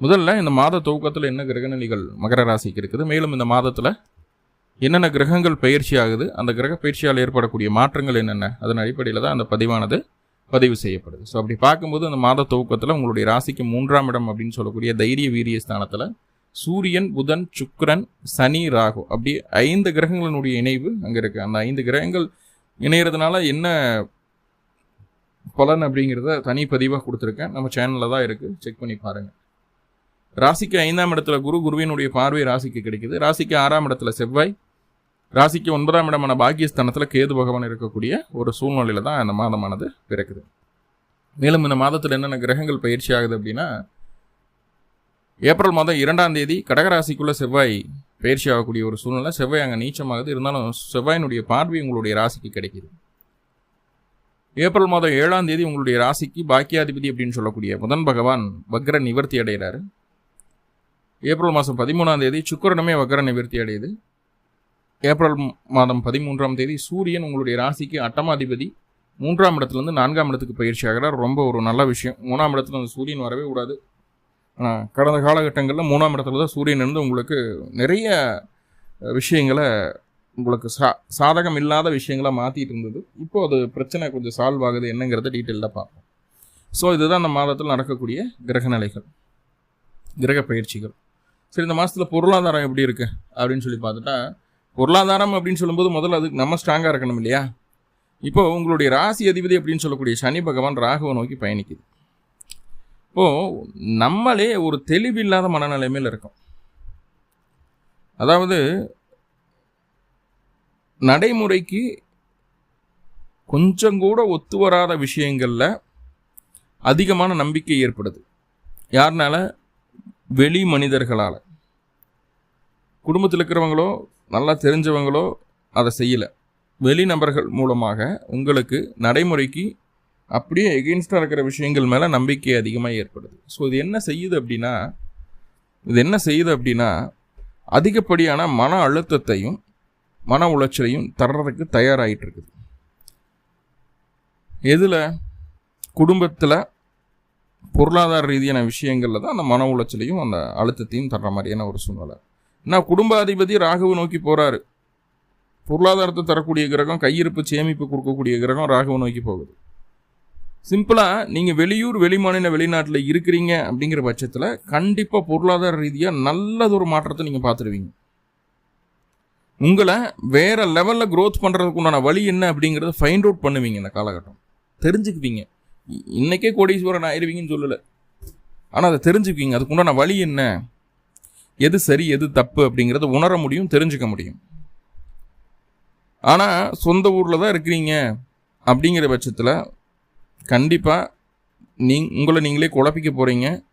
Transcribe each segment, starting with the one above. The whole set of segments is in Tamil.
முதல்ல இந்த மாத துவக்கத்தில் என்ன கிரகநிலைகள் மகர ராசிக்கு இருக்குது? மேலும் இந்த மாதத்தில் என்னென்ன கிரகங்கள் பயிற்சி ஆகுது? அந்த கிரக பயிற்சியால் ஏற்படக்கூடிய மாற்றங்கள் என்னென்ன? அதன் அடிப்படையில் தான் அந்த பதிவானது பதிவு செய்யப்படுது. ஸோ அப்படி பார்க்கும்போது அந்த மாத துவக்கத்தில் உங்களுடைய ராசிக்கு மூன்றாம் இடம் அப்படின்னு சொல்லக்கூடிய தைரிய வீரிய ஸ்தானத்தில் சூரியன் புதன் சுக்கரன் சனி ராகு அப்படி ஐந்து கிரகங்களினுடைய இணைவு அங்கே இருக்குது அந்த ஐந்து கிரகங்கள் இணையறதுனால என்ன பலன் அப்படிங்கிறத தனி பதிவாக கொடுத்துருக்கேன். நம்ம சேனலில் தான் இருக்குது செக் பண்ணி பாருங்கள் ராசிக்கு ஐந்தாம் இடத்துல குரு குருவினுடைய பார்வை ராசிக்கு கிடைக்குது. ராசிக்கு ஆறாம் இடத்துல செவ்வாய். ராசிக்கு ஒன்பதாம் இடமான பாக்கியஸ்தானத்தில் கேது பகவான் இருக்கக்கூடிய ஒரு சூழ்நிலையில தான் அந்த மாதமானது பிறக்குது. மேலும் இந்த மாதத்தில் என்னென்ன கிரகங்கள் பயிற்சி ஆகுது அப்படின்னா ஏப்ரல் மாதம் இரண்டாம் தேதி கடகராசிக்குள்ளே செவ்வாய் பயிற்சி ஆகக்கூடிய ஒரு சூழ்நிலை. செவ்வாய் அங்கே நீச்சமாகுது. இருந்தாலும் செவ்வாயினுடைய பார்வை உங்களுடைய ராசிக்கு கிடைக்குது. ஏப்ரல் மாதம் ஏழாம் தேதி உங்களுடைய ராசிக்கு பாக்கியாதிபதி அப்படின்னு சொல்லக்கூடிய புதன் பகவான் வக்ர நிவர்த்தி அடைகிறாரு. ஏப்ரல் மாதம் பதிமூணாம் தேதி சுக்கிரனுமே வக்கர நிவர்த்தி அடையுது. ஏப்ரல் மாதம் பதிமூன்றாம் தேதி சூரியன் உங்களுடைய ராசிக்கு அட்டமாதிபதி மூன்றாம் இடத்துலேருந்து நான்காம் இடத்துக்கு பயிற்சி ஆகிறார். ரொம்ப ஒரு நல்ல விஷயம். மூணாம் இடத்துல அந்த சூரியன் வரவே கூடாது. ஆனால் கடந்த காலகட்டங்களில் மூணாம் இடத்துல தான் சூரியன் இருந்து உங்களுக்கு நிறைய விஷயங்களை உங்களுக்கு சா சாதகம் இல்லாத விஷயங்களாக மாற்றிட்டு இருந்தது. இப்போ அது பிரச்சனை கொஞ்சம் சால்வ் ஆகுது என்னங்கிறத டீட்டெயிலாக பார்ப்போம். ஸோ இதுதான் அந்த மாதத்தில் நடக்கக்கூடிய கிரகநிலைகள் கிரக பயிற்சிகள். சரி இந்த மாதத்தில் பொருளாதாரம் எப்படி இருக்குது அப்படின்னு சொல்லி பார்த்துட்டா பொருளாதாரம் அப்படின்னு சொல்லும்போது முதல்ல அதுக்கு நம்ம ஸ்ட்ராங்காக இருக்கணும் இல்லையா? இப்போ உங்களுடைய ராசி அதிபதி அப்படின்னு சொல்லக்கூடிய சனி பகவான் ராகுவை நோக்கி பயணிக்குது. இப்போது நம்மளே ஒரு தெளிவில்லாத மனநிலைமையில் இருக்கோம். அதாவது நடைமுறைக்கு கொஞ்சம் கூட ஒத்து வராத விஷயங்களில் அதிகமான நம்பிக்கை ஏற்படுது. யாருனால? வெளி மனிதர்களால். குடும்பத்தில் இருக்கிறவங்களோ நல்லா தெரிஞ்சவங்களோ அதை செய்யலை. வெளிநபர்கள் மூலமாக உங்களுக்கு நடைமுறைக்கு அப்படியே எகெயின்ஸ்டாக இருக்கிற விஷயங்கள் மேலே நம்பிக்கை அதிகமாக ஏற்படுது. ஸோ இது என்ன செய்யுது அப்படின்னா இது என்ன செய்யுது அப்படின்னா அதிகப்படியான மன அழுத்தத்தையும் மன உளைச்சலையும் தர்றதுக்கு தயாராகிட்டு இருக்குது. எதில்? குடும்பத்தில் பொருளாதார ரீதியான விஷயங்களில் தான் அந்த மன உளைச்சலையும் அந்த அழுத்தத்தையும் தர்ற மாதிரியான ஒரு சூழ்நிலை. நான் குடும்பாதிபதி ராகுவை நோக்கி போகிறாரு பொருளாதாரத்தை தரக்கூடிய கிரகம் கையிருப்பு சேமிப்பு கொடுக்கக்கூடிய கிரகம் ராகுவை நோக்கி போகுது. சிம்பிளாக நீங்கள் வெளியூர் வெளிமாநில வெளிநாட்டில் இருக்கிறீங்க அப்படிங்கிற பட்சத்தில் கண்டிப்பாக பொருளாதார ரீதியாக நல்லதொரு மாற்றத்தை நீங்கள் பார்த்துருவீங்க. உங்களை வேறு லெவலில் க்ரோத் பண்ணுறதுக்கு உண்டான வழி என்ன அப்படிங்கிறத ஃபைண்ட் அவுட் பண்ணுவீங்க இந்த காலகட்டம். தெரிஞ்சுக்குவீங்க. இ- கோடீஸ்வரன் ஆயிருவீங்கன்னு சொல்லலை. ஆனால் அதை தெரிஞ்சுக்குவீங்க. அதுக்குண்டான வழி என்ன? எது சரி எது தப்பு அப்படிங்கிறத உணர முடியும் தெரிஞ்சுக்க முடியும். ஆனால் சொந்த ஊரில் தான் இருக்கிறீங்க அப்படிங்கிற பட்சத்தில் கண்டிப்பாக நீ உங்களை நீங்களே குழப்பிக்க போகிறீங்க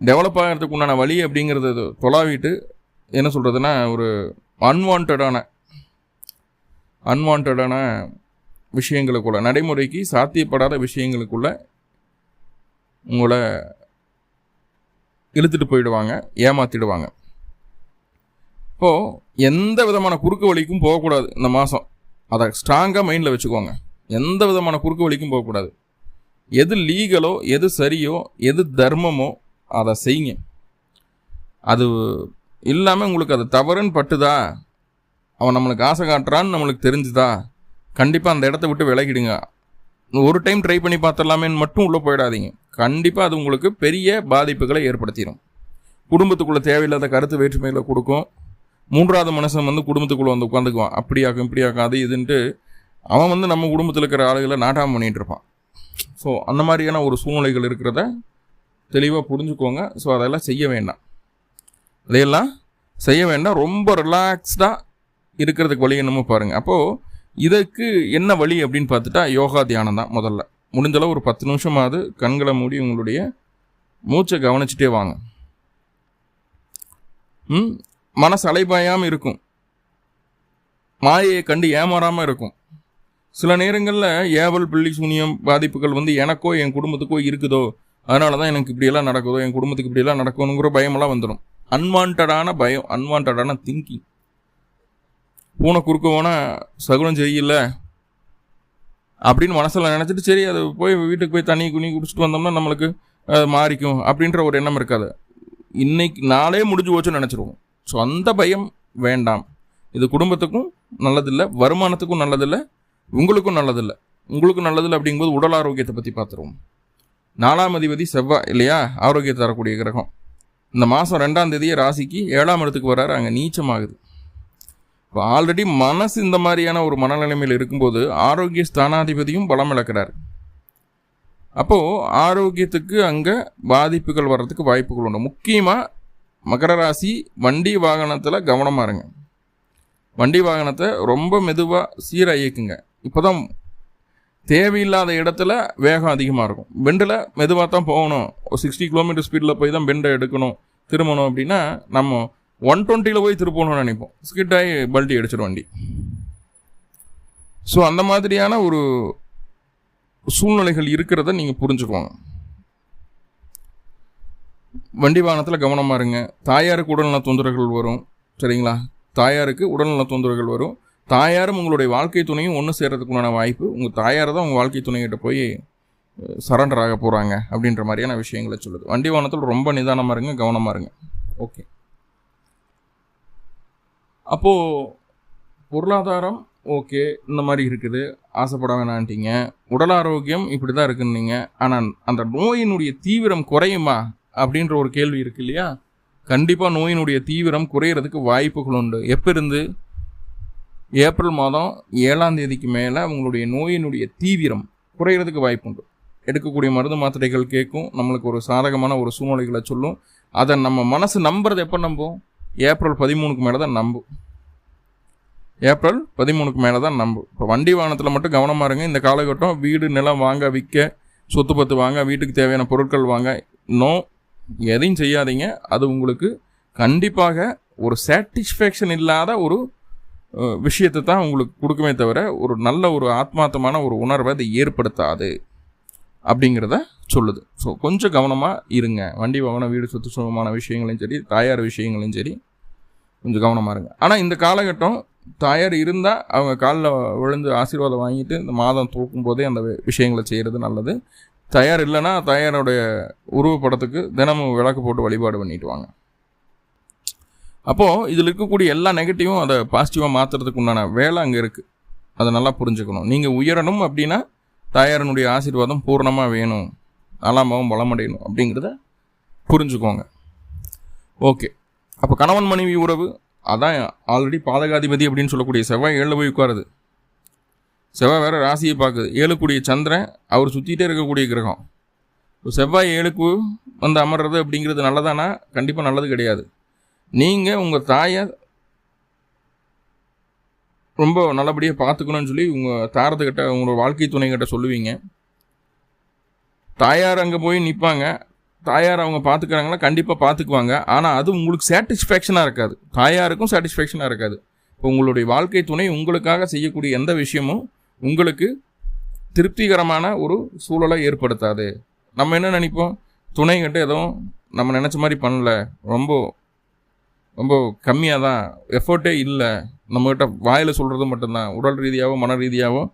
டெவலப் ஆகிறதுக்கு உண்டான வழி அப்படிங்கிறத தொலாவிட்டு என்ன சொல்கிறதுனா ஒரு அன்வான்டான அன்வான்டான விஷயங்களுக்குள்ள நடைமுறைக்கு சாத்தியப்படாத விஷயங்களுக்குள்ள உங்களை இழுத்துட்டு போயிடுவாங்க ஏமாத்திடுவாங்க. இப்போது எந்த விதமான குறுக்கு வழிக்கும் போகக்கூடாது இந்த மாதம் அதை ஸ்ட்ராங்காக மைண்டில் வச்சுக்கோங்க. எந்த விதமான குறுக்கு வழிக்கும் போகக்கூடாது. எது லீகலோ எது சரியோ எது தர்மமோ அதை செய்யுங்க. அது இல்லாமல் உங்களுக்கு அது தவறுன்னு பட்டுதா? அவன் நம்மளுக்கு ஆசை காட்டுறான்னு நம்மளுக்கு தெரிஞ்சுதா? கண்டிப்பாக அந்த இடத்த விட்டு விலகிடுங்க. ஒரு டைம் ட்ரை பண்ணி பார்த்துடலாமேன்னு மட்டும் உள்ளே போயிடாதீங்க. கண்டிப்பாக அது உங்களுக்கு பெரிய பாதிப்புகளை ஏற்படுத்திடும் குடும்பத்துக்குள்ளே தேவையில்லாத கருத்து வேற்றுமைகளை கொடுக்கும். மூன்றாவது மனுஷன் வந்து குடும்பத்துக்குள்ளே வந்து உட்காந்துக்குவான். அப்படியாக்கும் இப்படியாக்கும் அது இதுன்ட்டு அவன் வந்து நம்ம குடும்பத்தில் இருக்கிற ஆளுகளை நாட்டாமல் பண்ணிகிட்டு இருப்பான். ஸோ அந்த மாதிரியான ஒரு சூழ்நிலைகள் இருக்கிறத தெளிவாக புரிஞ்சுக்கோங்க. ஸோ அதெல்லாம் செய்ய வேண்டாம். அதையெல்லாம் செய்ய வேண்டாம். ரொம்ப ரிலாக்ஸ்டாக இருக்கிறதுக்கு வழி என்னமோ பாருங்கள் அப்போது இதற்கு என்ன வழி அப்படின்னு பார்த்துட்டா யோகா தியானம் தான் முதல்ல. முடிஞ்சளவு ஒரு பத்து நிமிஷமாவது கண்களை மூடி உங்களுடைய மூச்சை கவனிச்சுட்டே வாங்க. ம்? மனசு அலைபாயாமல் இருக்கும். மாயையை கண்டு ஏமாறாமல் இருக்கும். சில நேரங்களில் ஏவல் பிள்ளி சூனியம் பாதிப்புகள் வந்து எனக்கோ என் குடும்பத்துக்கோ இருக்குதோ அதனால தான் எனக்கு இப்படியெல்லாம் நடக்குதோ என் குடும்பத்துக்கு இப்படியெல்லாம் நடக்கணுங்கிற பயமெல்லாம் வந்துடும் அன்வான்டான பயம் அன்வான்டான திங்கிங் பூனை குறுக்க போனால் சகுனம் சரியில்லை அப்படின்னு மனசில் நினச்சிட்டு சரி அது போய் வீட்டுக்கு போய் தண்ணி குனி குடிச்சிட்டு வந்தோம்னா நம்மளுக்கு அது மாறிக்கும் அப்படின்ற ஒரு எண்ணம் இருக்காது. இன்னைக்கு நாளே முடிஞ்சு போச்சுன்னு நினச்சிருவோம். ஸோ அந்த பயம் வேண்டாம். இது குடும்பத்துக்கும் நல்லதில்லை வருமானத்துக்கும் நல்லதில்லை உங்களுக்கும் நல்லதில்லை. உங்களுக்கும் நல்லதில்லை அப்படிங்கும்போது உடல் ஆரோக்கியத்தை பற்றி பார்த்துருவோம் நாலாம் அதிபதி செவ்வாய் இல்லையா? ஆரோக்கியத்தை தரக்கூடிய கிரகம். இந்த மாதம் ரெண்டாம் தேதியை ராசிக்கு ஏழாம் இடத்துக்கு வர்றாரு. அங்கே நீச்சமாகுது. இப்போ ஆல்ரெடி மனசு இந்த மாதிரியான ஒரு மனநிலைமையில் இருக்கும்போது ஆரோக்கிய ஸ்தானாதிபதியும் பலம் இழக்கிறார். அப்போது ஆரோக்கியத்துக்கு அங்கே பாதிப்புகள் வர்றதுக்கு வாய்ப்புகள் உண்டு. முக்கியமாக மகர ராசி வண்டி வாகனத்தில் கவனமாக இருங்க. வண்டி வாகனத்தை ரொம்ப மெதுவாக சீராக இயக்குங்க. இப்போ தான் தேவையில்லாத இடத்துல வேகம் அதிகமாக இருக்கும். பெண்டில் மெதுவாக தான் போகணும். ஒரு சிக்ஸ்டி கிலோமீட்டர் ஸ்பீடில் போய் தான் பெண்டை எடுக்கணும் திரும்பணும் அப்படின்னா நம்ம ஒன் டுவெண்ட்டியில் போய் திருப்பணும்னு நினைப்போம். ஸ்கிட் ஆகி பல்ட்டி அடிச்சிடும் வண்டி. ஸோ அந்த மாதிரியான ஒரு சூழ்நிலைகள் இருக்கிறத நீங்கள் புரிஞ்சுக்கோங்க வண்டி வாகனத்தில் கவனமாக இருங்க. தாயாருக்கு உடல்நல தொந்தரவுகள் வரும். சரிங்களா? தாயாருக்கு உடல்நல தொந்தரவுகள் வரும். தாயாரும் உங்களுடைய வாழ்க்கை துணையும் ஒன்று சேர்கிறதுக்குள்ளான வாய்ப்பு. உங்கள் தாயார் தான் உங்கள் வாழ்க்கை துணைகிட்ட போய் சரண்டர் ஆக போகிறாங்க அப்படின்ற மாதிரியான விஷயங்களை சொல்லுது. வண்டி வாகனத்தில் ரொம்ப நிதானமாக இருங்க கவனமாக இருங்க. ஓகே அப்போது பொருளாதாரம் ஓகே இந்த மாதிரி இருக்குது. ஆசைப்பட வேணான்ட்டீங்க. உடல் ஆரோக்கியம் இப்படி தான் இருக்குன்னீங்க. ஆனால் அந்த நோயினுடைய தீவிரம் குறையுமா? அப்படின்ற ஒரு கேள்வி இருக்கு இல்லையா? கண்டிப்பாக நோயினுடைய தீவிரம் குறையிறதுக்கு வாய்ப்புகள் உண்டு. எப்போ இருந்து? ஏப்ரல் மாதம் ஏழாம் தேதிக்கு மேலே அவங்களுடைய நோயினுடைய தீவிரம் குறையிறதுக்கு வாய்ப்பு உண்டு எடுக்கக்கூடிய மருந்து மாத்திரைகள் கேட்கும். நம்மளுக்கு ஒரு சாதகமான ஒரு சூழ்நிலைகளை சொல்லும். அதை நம்ம மனசு நம்புறது எப்போ நம்பும்? ஏப்ரல் பதிமூணுக்கு மேலே தான் நம்பும் ஏப்ரல் பதிமூணுக்கு மேலே தான் நம்பும் இப்போ வண்டி வாகனத்தில் மட்டும் கவனமாக இருங்க. இந்த காலகட்டம் வீடு நிலம் வாங்க விற்க சொத்து பத்து வாங்க வீட்டுக்கு தேவையான பொருட்கள் வாங்க. நோ எதையும் செய்யாதீங்க. அது உங்களுக்கு கண்டிப்பாக ஒரு சாட்டிஸ்ஃபேக்ஷன் இல்லாத ஒரு விஷயத்தை தான் உங்களுக்கு கொடுக்குமே தவிர ஒரு நல்ல ஒரு ஆத்மார்த்தமான ஒரு உணர்வை அதை ஏற்படுத்தாது. அப்படிங்கிறத சொல்லுது. ஸோ கொஞ்சம் கவனமாக இருங்க. வண்டி வாகனம் வீடு சொத்து சுகமான விஷயங்களையும் சரி தாயார் விஷயங்களையும் சரி கொஞ்சம் கவனமாக இருங்க. ஆனால் இந்த காலகட்டம் தாயார் இருந்தால் அவங்க காலில் விழுந்து ஆசீர்வாதம் வாங்கிட்டு இந்த மாதம் தூக்கும் போதே அந்த விஷயங்களை செய்கிறது நல்லது. தயார் இல்லைன்னா தயாரோடைய உருவப்படத்துக்கு தினமும் விளக்கு போட்டு வழிபாடு பண்ணிட்டு வாங்க. அப்போது இதில் இருக்கக்கூடிய எல்லா நெகட்டிவும் அதை பாசிட்டிவாக மாற்றுறதுக்கு உண்டான வேலை அங்கே இருக்குது அதை நல்லா புரிஞ்சுக்கணும். நீங்கள் உயரணும் அப்படின்னா தாயாரனுடைய ஆசீர்வாதம் பூர்ணமாக வேணும். நலாமாவும் பலமடையணும் அப்படிங்கிறத புரிஞ்சுக்கோங்க. ஓகே. அப்போ கணவன் மனைவி உறவு அதான் ஆல்ரெடி பாதகாதிபதி அப்படின்னு சொல்லக்கூடிய செவ்வாய் ஏழில் போய் உட்காருது. செவ்வாய் வேறு ராசியை பார்க்குது. ஏழுக்கூடிய சந்திரன் அவர் சுற்றிட்டே இருக்கக்கூடிய கிரகம். செவ்வாய் ஏழுக்கு வந்து அமர்றது அப்படிங்கிறது நல்லதானா? கண்டிப்பாக நல்லது கிடையாது. நீங்கள் உங்கள் தாயை ரொம்ப நல்லபடியாக பார்த்துக்கணும்னு சொல்லி உங்கள் தாரத்துக்கிட்ட உங்களோட வாழ்க்கை துணைக்கிட்ட சொல்லுவீங்க. தாயார் அங்கே போய் நிற்பாங்க தாயார் அவங்க பார்த்துக்கிறாங்கன்னா கண்டிப்பாக பார்த்துக்குவாங்க ஆனால் அது உங்களுக்கு சாட்டிஸ்ஃபேக்ஷனாக இருக்காது. தாயாருக்கும் சாட்டிஸ்ஃபேக்ஷனாக இருக்காது. இப்போ உங்களுடைய வாழ்க்கை துணை உங்களுக்காக செய்யக்கூடிய எந்த விஷயமும் உங்களுக்கு திருப்திகரமான ஒரு சூழலை ஏற்படுத்தாது. நம்ம என்ன நினைப்போம்? துணை கிட்ட எதுவும் நம்ம நினச்ச மாதிரி பண்ணல. ரொம்ப ரொம்ப கம்மியாக தான் எஃபர்ட்டே இல்லை. நம்மகிட்ட வாயில் சொல்கிறது மட்டும்தான். உடல் ரீதியாகவும் மன ரீதியாகவும்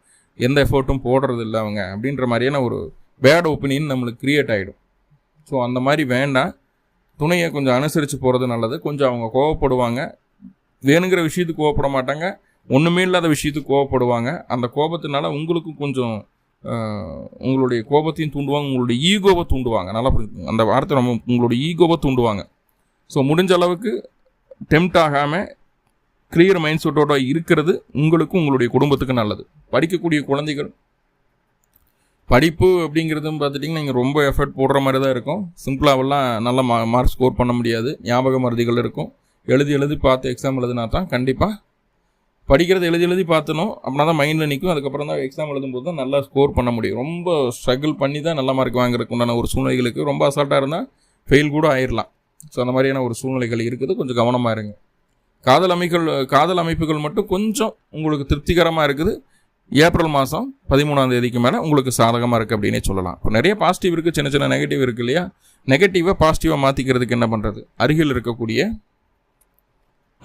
எந்த எஃபர்ட்டும் போடுறது இல்லை அவங்க. அப்படின்ற மாதிரியான ஒரு பேட் ஒப்பீனியன் நம்மளுக்கு க்ரியேட் ஆகிடும் ஸோ அந்த மாதிரி வேண்டாம். துணையை கொஞ்சம் அனுசரித்து போகிறது நல்லது. கொஞ்சம் அவங்க கோவப்படுவாங்க. வேணுங்கிற விஷயத்துக்கு கோவப்பட மாட்டாங்க. ஒன்றுமே இல்லாத விஷயத்துக்கு கோவப்படுவாங்க. அந்த கோபத்தினால உங்களுக்கும் கொஞ்சம் உங்களுடைய கோபத்தையும் தூண்டுவாங்க. உங்களுடைய ஈகோவை தூண்டுவாங்க. நல்லா புரிஞ்சுக்கோங்க. அந்த வார்த்தை நம்ம உங்களுடைய ஈகோவை தூண்டுவாங்க. ஸோ முடிஞ்ச அளவுக்கு டெம்ட் ஆகாமல் கிளியர் மைண்ட் செட்டோட இருக்கிறது உங்களுக்கும் உங்களுடைய குடும்பத்துக்கு நல்லது. படிக்கக்கூடிய குழந்தைகள் படிப்பு அப்படிங்கிறதும் பார்த்துட்டிங்கன்னா நீங்கள் ரொம்ப எஃபர்ட் போடுற மாதிரி தான் இருக்கும் சிம்பிளாகலாம் நல்ல மா மார்க் ஸ்கோர் பண்ண முடியாது. ஞாபக மருதிகள் இருக்கும். எழுதி எழுதி பார்த்து எக்ஸாம் எழுதுனா தான் கண்டிப்பாக படிக்கிறது எழுதி எழுதி பார்த்தணும். அப்படின்னா தான் மைண்டில் நிற்கும் அதுக்கப்புறம் தான் எக்ஸாம் எழுதும்போது தான் நல்லா ஸ்கோர் பண்ண முடியும். ரொம்ப ஸ்ட்ரகிள் பண்ணி தான் நல்ல மார்க் வாங்குறதுக்கு உண்டான ஒரு சூழ்நிலைகளுக்கு ரொம்ப அசால்ட்டாக இருந்தால் ஃபெயில் கூட ஆயிடலாம் ஸோ அந்த மாதிரியான ஒரு சூழ்நிலைகள் இருக்குது. கொஞ்சம் கவனமாக இருங்க. காதல் அமைப்புகள் காதல் அமைப்புகள் மட்டும் கொஞ்சம் உங்களுக்கு திருப்திகரமாக இருக்குது. ஏப்ரல் மாதம் பதிமூணாம் தேதிக்கு மேலே உங்களுக்கு சாதகமாக இருக்குது அப்படின்னே சொல்லலாம். இப்போ நிறைய பாசிட்டிவ் இருக்குது சின்ன சின்ன நெகட்டிவ் இருக்குது இல்லையா? நெகட்டிவாக பாசிட்டிவாக மாற்றிக்கிறதுக்கு என்ன பண்ணுறது அருகில் இருக்கக்கூடிய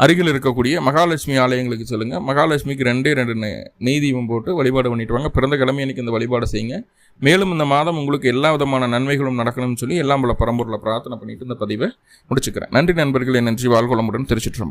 அருகில் இருக்கக்கூடிய மகாலட்சுமி ஆலயங்களுக்கு சொல்லுங்கள் மகாலட்சுமிக்கு ரெண்டே ரெண்டு நெய் தீபம் போட்டு வழிபாடு பண்ணிட்டு வாங்க. பிறந்த கிழமை அன்றைக்கி இந்த வழிபாடு செய்யுங்க. மேலும் இந்த மாதம் உங்களுக்கு எல்லா விதமான நன்மைகளும் நடக்கணும்னு சொல்லி எல்லாம் உள்ள பரம்பொருளை பிரார்த்தனை பண்ணிட்டு இந்த பதிவை முடிச்சுக்கிறேன். நன்றி நண்பர்களே. நன்றி. வாழ்வளமுடன் திருச்சிட்டு